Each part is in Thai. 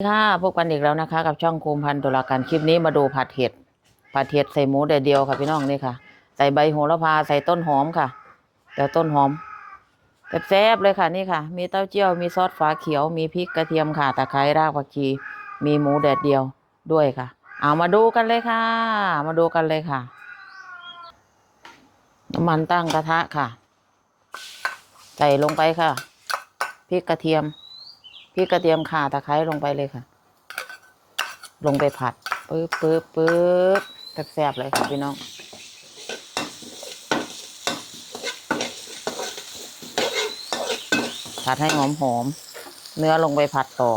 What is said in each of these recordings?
ค่ะพบกันอีกแล้วนะคะ กับช่องภูมพันธ์ตุลาการคลิปนี้มาดูผัดเห็ดผัดเห็ดใส่หมูแดดเดียวค่ะพี่น้องนี่ค่ะ ใส่ใบโหระพาใส่ต้นหอมค่ะเดี๋ยวต้นหอมแซ่บๆเลยค่ะนี่ค่ะ มีเต้าเจี้ยวมีซอสฝาเขียวมีพริกกระเทียมค่ะตะไคร้รากผักชี มีหมูแดดเดียวด้วยค่ะ เอามาดูกันเลยค่ะ มาดูกันเลยค่ะ น้ำมันตั้งกระทะค่ะ ใส่ลงไปค่ะพริกกระเทียม ริกกระเทียมข่าตะไคร้ลงไปเลยค่ะ ลงไปผัดปึ๊บปึ๊บปึ๊บแซ่บๆเลยค่ะพี่น้องผัดให้หอมหอม เนื้อลงไปผัดต่อ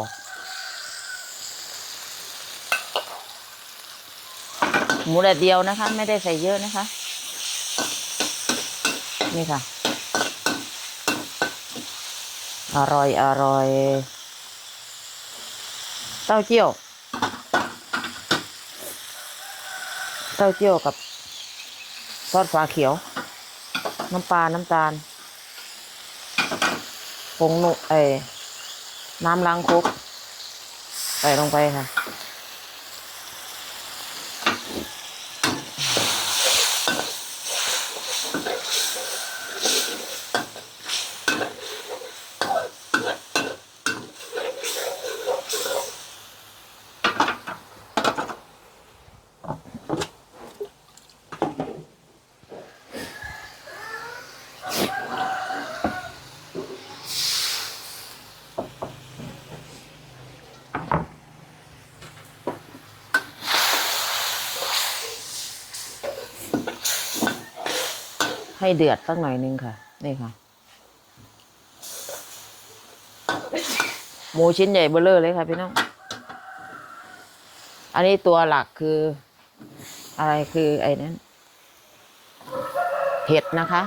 หมูแดดเดียวนะคะ ไม่ได้ใส่เยอะนะคะ นี่ค่ะ อร่อย อร่อย ต้าเจี้ยว เต้าเจี้ยวกับซอสฟ้าเขียว น้ำปลา น้ำตาลผงหนุเอ้ยน้ำล้างคุกใส่ลงไปค่ะ ให้เดือดสักหน่อยนึงค่ะ นี่ค่ะ หมูชิ้นใหญ่เบ้อเลอเลยค่ะพี่น้อง อันนี้ตัวหลักคืออะไรคือไอ้นั้นเห็ดนะคะ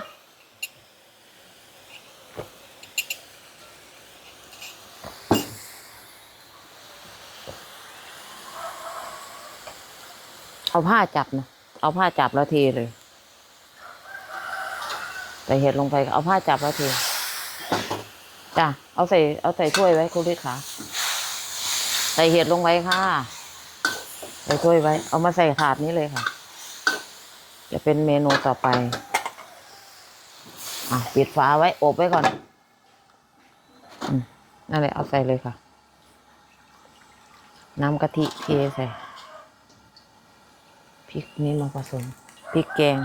เอาผ้าจับนะเอาผ้าจับแล้วเทเลย ใส่เห็ดลงไปเอาผ้าจับแล้วเทจ้ะเอาใส่เอาใส่ถ้วยไว้คุณลิศขาใส่เห็ดลงไว้ค่ะ ใส่ถ้วยไว้ เอามาใส่ถาดนี้เลยค่ะ จะเป็นเมนูต่อไป อะปิดฝาไว้อบไว้ก่อนอืมนั่นแหละเอาใส่เลยค่ะ น้ำกะทิเทใส่ ริกนี้มาผสมพริกแกง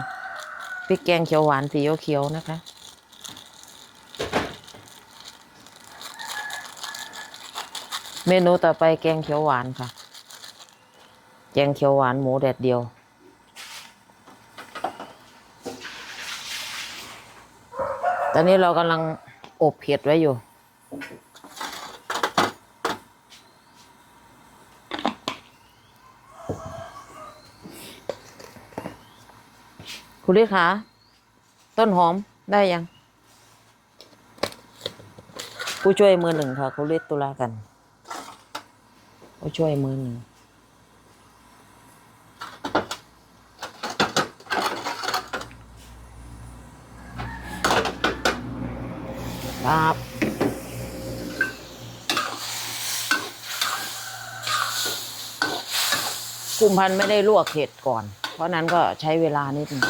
พริกแกงเขียวหวานสีเขียวๆนะคะเมนูต่อไปแกงเขียวหวานค่ะ แกงเขียวหวานหมูแดดเดียว ตอนนี้เรากำลังอบเห็ดไว้อยู่ คุณลิขาต้นหอมได้ยัง ผู้ช่วยมือหนึ่งค่ะคุณลิตุลากัน ผู้ช่วยมือหนึ่งครับกุมพันธ์ไม่ได้ลวกเห็ดก่อน เพราะนั้นก็ใช้เวลานิดนึง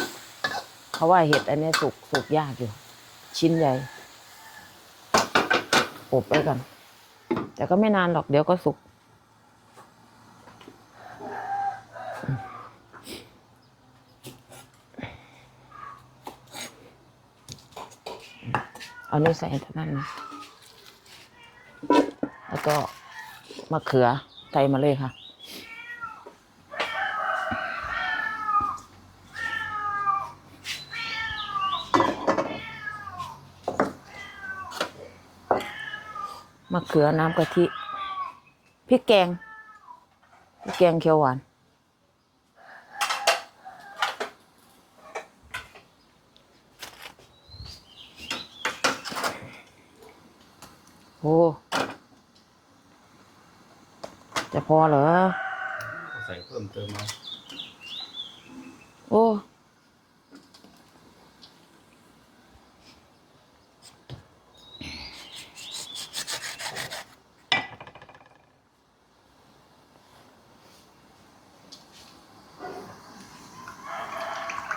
เพราว่าเห็ดอันนี้สุกสุกยากอยู่ ชิ้นใหญ่ อบไว้ก่อน แต่ก็ไม่นานหรอกเดี๋ยวก็สุก เอานี่ใส่เท่านั้นนะ แล้วก็มะเขือใส่มาเลยค่ะ มะเขือน้ำกะทิพริกแกงพริกแกงเขียวหวาน โอ้จะพอเหรอ ใส่เพิ่มเติมเอาโอ้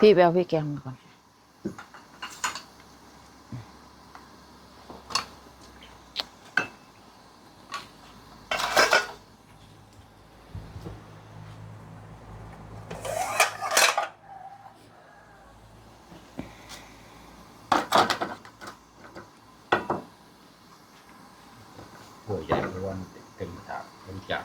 พี่ไปเอาพี่แกงมาก่อนหัวใหญ่เพราะว่าเต็มถาดเต็มจาน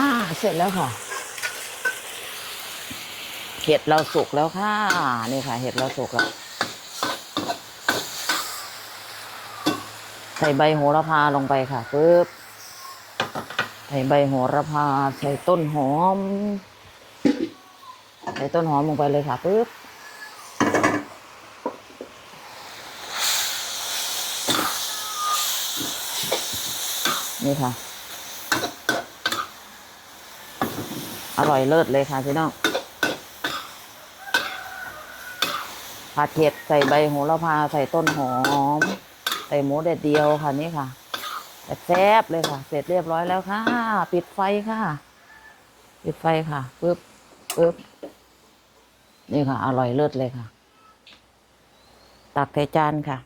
อ่า เสร็จแล้วค่ะ เห็ดเราสุกแล้วค่ะนี่ค่ะ เห็ดเราสุกแล้วใส่ใบโหระพาลงไปค่ะปึ๊บใส่ใบโหระพา ใส่ต้นหอม ใส่ต้นหอมลงไปเลยค่ะปึ๊บนี่ค่ะ อร่อยเลิศเลยค่ะพี่น้องผัดเผ็ดใส่ใบโหระพาใส่ต้นหอม ใส่หมูเด็ดเดียวค่ะนี่ค่ะแซ่บเลยค่ะ เสร็จเรียบร้อยแล้วค่ะ ปิดไฟค่ะ ปิดไฟค่ะปึ๊บปึ๊บนี่ค่ะ อร่อยเลิศเลยค่ะ ตักใส่จานค่ะ